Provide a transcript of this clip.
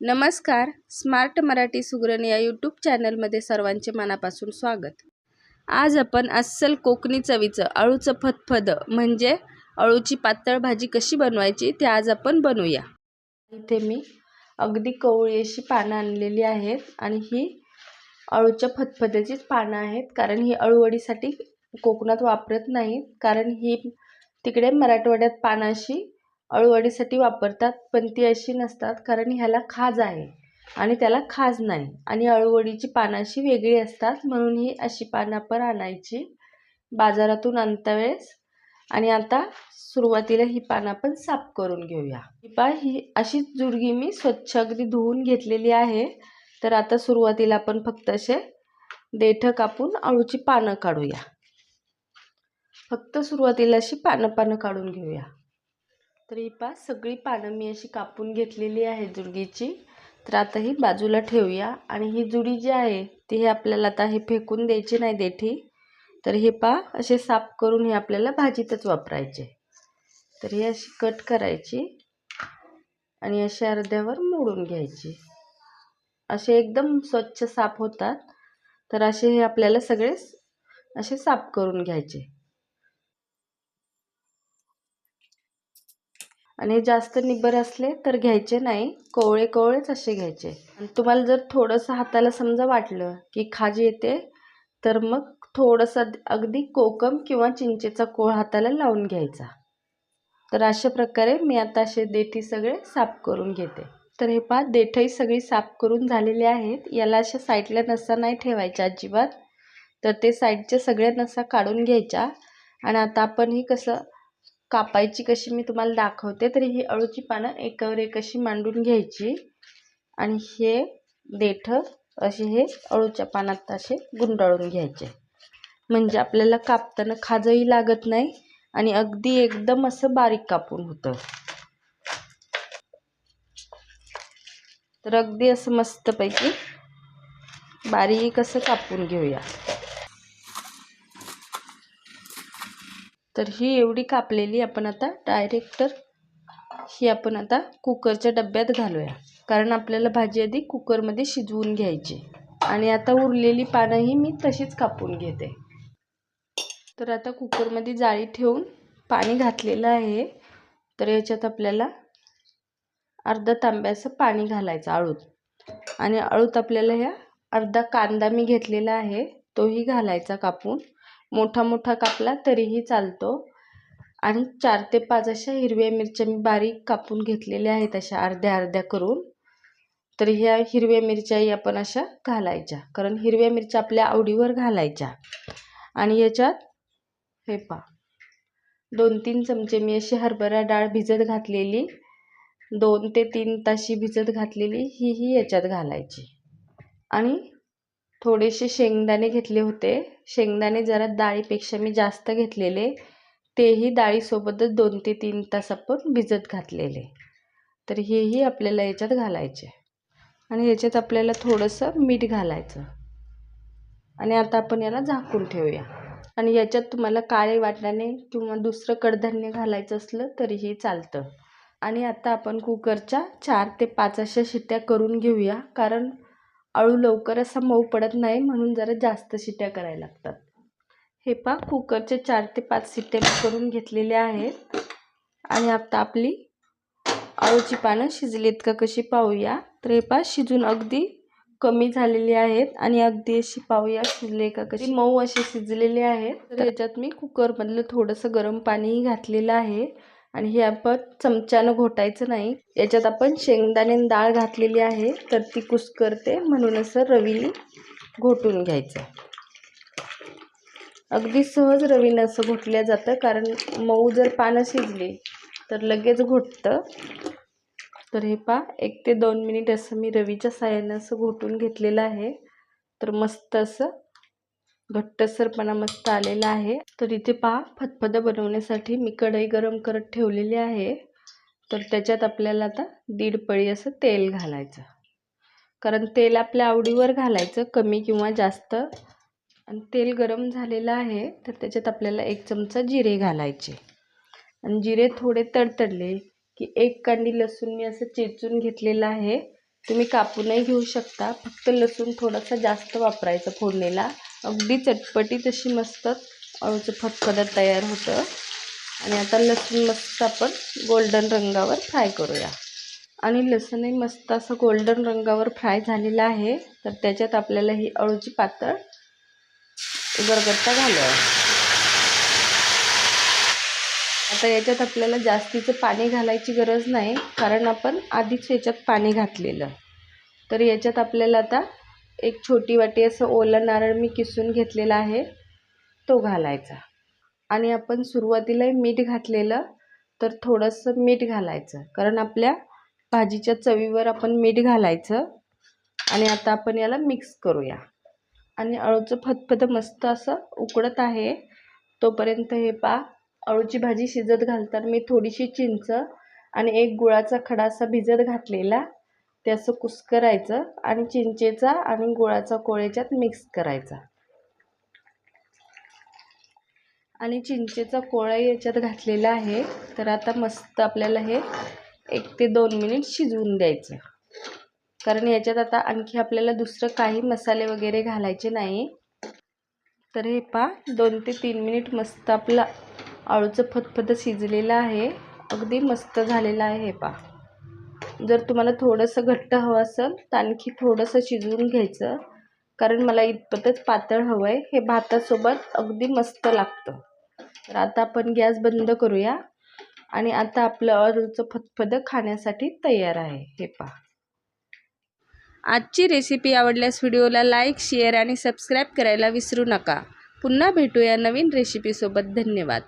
नमस्कार. स्मार्ट मराठी सुगरण या यूट्यूब चॅनलमध्ये सर्वांचे मनापासून स्वागत. आज आपण अस्सल कोकणी चवीचं अळूचं फतफद म्हणजे अळूची पातळ भाजी कशी बनवायची ते आज आपण बनवूया. इथे मी अगदी कवळी अशी पानं आणलेली आहेत आणि ही अळूच्या फतफद्याचीच पानं आहेत कारण ही अळूवडीसाठी कोकणात वापरत नाहीत कारण ही तिकडे मराठवाड्यात पानाशी अळूवडीसाठी वापरतात पण ती अशी नसतात कारण ह्याला खाज आहे आणि त्याला खाज नाही आणि अळूवडीची पानं अशी वेगळी असतात म्हणून ही अशी पानं आपण आणायची बाजारातून आणता वेळेस आणि आता सुरुवातीला ही पानं आपण साफ करून घेऊया. ही पा ही अशीच जुडगी मी स्वच्छ अगदी धुवून घेतलेली आहे. तर आता सुरुवातीला आपण फक्त असे देठं कापून अळूची पानं काढूया. फक्त सुरुवातीला अशी पानं पानं काढून घेऊया. तर ही पा सगळी पानं मी अशी कापून घेतलेली आहे जुडगीची. तर आता ही बाजूला ठेवूया. आणि ही जुडी जी आहे ती हे आपल्याला आता हे फेकून द्यायची नाही देठी. तर हे पा असे साफ करून हे आपल्याला भाजीतच वापरायचे. तर ही अशी कट करायची आणि अशी अर्ध्यावर मोडून घ्यायची. असे एकदम स्वच्छ साफ होतात. तर असे हे आपल्याला सगळे असे साफ करून घ्यायचे. आणि जास्त निब्बर असले तर घ्यायचे नाही. कोवळे कोवळेच असे घ्यायचे. तुम्हाला जर थोडंसं हाताला समजा वाटलं की खाजी येते तर मग थोडंसं अगदी कोकम किंवा चिंचेचा कोळ हाताला लावून घ्यायचा. तर अशा प्रकारे मी आता असे देठी सगळे साफ करून घेते. तर हे पहा देठही सगळी साफ करून झालेली आहेत. याला अशा साईडला नसा नाही ठेवायच्या अजिबात. तर ते साईडच्या सगळ्या नसा काढून घ्यायच्या. आणि आता आपण ही कसं कापायची कशी मी तुम्हाला दाखवते तरी ही अळूची पानं एकावर एक अशी मांडून घ्यायची. आणि हे देठं असे हे अळूच्या पानात असे गुंडाळून घ्यायचे. म्हणजे आपल्याला कापताना खाजही लागत नाही आणि अगदी एकदम असं बारीक कापून होतं. तर अगदी असं मस्तपैकी बारीक असं कापून घेऊया. तर ही एवढी कापलेली आपण आता डायरेक्टर ही आपण आता कुकरच्या डब्यात घालूया. कारण आपल्याला भाजी आधी कुकरमध्ये शिजवून घ्यायची आणि आता उरलेली पानंही मी तशीच कापून घेते. तर आता कुकरमध्ये जाळी ठेवून पाणी घातलेलं आहे. तर याच्यात आपल्याला अर्धा तांब्याचं पाणी घालायचं अळूत आणि अळूत आपल्याला ह्या अर्धा कांदा मी घेतलेला आहे तोही घालायचा कापून. मोठा मोठा कापला तरीही चालतो. आणि चार ते पाच अशा हिरव्या मिरच्या मी बारीक कापून घेतलेल्या आहेत अशा अर्ध्या अर्ध्या करून. तर ह्या हिरव्या मिरच्याही आपण अशा घालायच्या. कारण हिरव्या मिरच्या आपल्या आवडीवर घालायच्या. आणि याच्यात हे पा दोन तीन चमचे मी अशी हरभरा डाळ भिजत घातलेली. दोन ते तीन ताशी भिजत घातलेली. ही ही याच्यात घालायची. आणि थोडेसे शेंगदाणे घेतले होते. शेंगदाणे जरा डाळीपेक्षा मी जास्त घेतलेले. तेही डाळीसोबतच दोन ते तीन तास आपण भिजत घातलेले. तर हेही आपल्याला याच्यात घालायचे. आणि याच्यात आपल्याला थोडंसं मीठ घालायचं. आणि आता आपण याला झाकून ठेवूया. आणि याच्यात तुम्हाला काळे वाटाणे किंवा दुसरं कडधान्य घालायचं असलं तरीही चालतं. आणि आता आपण कुकरच्या चार ते पाच अशा शिट्ट्या करून घेऊया. कारण अळू लवकर असा मऊ पडत नाही म्हणून जरा जास्त शिट्ट्या करायला लागतात. हे पा कुकरचे चार ते पाच शिट्ट्या मी करून घेतलेले आहेत. आणि आता आपली अळूची पानं शिजलीत का कशी पाहूया. तर हे पा शिजून अगदी कमी झालेली आहेत आणि अगदी अशी पाहूया शिजले का कशी. मऊ अशी शिजलेले आहेत. त्याच्यात मी कुकरमधलं थोडंसं गरम पाणीही घातलेलं आहे. आणि हे आपण चमच्यानं घोटायचं नाही. याच्यात आपण शेंगदाणे डाळ घातलेली आहे तर ती कुस्करते. म्हणून असं रवीने घोटून घ्यायचं. अगदी सहज रवीनं असं घोटल्या जातं कारण मऊ जर पानं शिजली तर लगेच घोटतं. तर हे पा एक ते दोन मिनिट असं मी रवीच्या साह्यानं असं घोटून घेतलेलं आहे. तर मस्त असं घट्टसरपणा मस्त आलेला आहे. तर इथे पहा फतफदं बनवण्यासाठी मी कढई गरम करत ठेवलेली आहे. तर त्याच्यात आपल्याला आता दीड पळी असं तेल घालायचं. कारण तेल आपल्या आवडीवर घालायचं कमी किंवा जास्त. आणि तेल गरम झालेलं आहे तर त्याच्यात आपल्याला एक चमचा जिरे घालायचे. आणि जिरे थोडे तडतडले की एक कांडी लसूण मी असं चेचून घेतलेलं आहे. तुम्ही कापूनही घेऊ शकता फक्त लसूण थोडासा जास्त वापरायचं फोडणीला. अगदी चटपटी तशी मस्त अळूचं फतफदं तयार होतं. आणि आता लसूण मस्त आपण गोल्डन रंगावर फ्राय करूया. आणि लसूणही मस्त असं गोल्डन रंगावर फ्राय झालेलं आहे तर त्याच्यात आपल्याला ही अळूची पातळ उगरगट्टा घालूया. आता याच्यात आपल्याला जास्तीचं पाणी घालायची गरज नाही कारण आपण आधीच याच्यात पाणी घातलेलं. तर याच्यात आपल्याला आता एक छोटी वाटी असं ओलं नारळ मी किसून घेतलेला आहे तो घालायचा. आणि आपण सुरुवातीला मीठ घातलेलं तर थोडंसं मीठ घालायचं. कारण आपल्या भाजीच्या चवीवर आपण मीठ घालायचं. आणि आता आपण याला मिक्स करूया. आणि अळूचं फतफत मस्त असं उकडत आहे. तोपर्यंत हे पा अळूची भाजी शिजत घालताना मी थोडीशी चिंच आणि एक गुळाचा खडा असा भिजत घातलेला. ते असं कुस्करायचं आणि चिंचेचा आणि गुळाचा कोळ्याच्यात मिक्स करायचा. आणि चिंचेचा कोळा याच्यात घातलेला आहे तर आता मस्त आपल्याला हे एक ते दोन मिनिट शिजवून द्यायचं. कारण याच्यात आता आणखी आपल्याला दुसरं काही मसाले वगैरे घालायचे नाही. तर हे पा दोन ते तीन मिनिट मस्त आपलं आळूचं फतफत शिजलेलं आहे. अगदी मस्त झालेलं आहे हे पा जर तुम्हाला थोडंसं घट्ट हवं असेल तर आणखी थोडंसं शिजवून घ्यायचं. कारण मला इतपतच पातळ हवं आहे हे भातासोबत अगदी मस्त लागतं. तर आता आपण गॅस बंद करूया. आणि आता आपलं अळूचं फतफदं खाण्यासाठी तयार आहे. हे पहा. आजची रेसिपी आवडल्यास व्हिडिओला लाईक शेअर आणि सबस्क्राईब करायला विसरू नका. पुन्हा भेटूया नवीन रेसिपीसोबत धन्यवाद.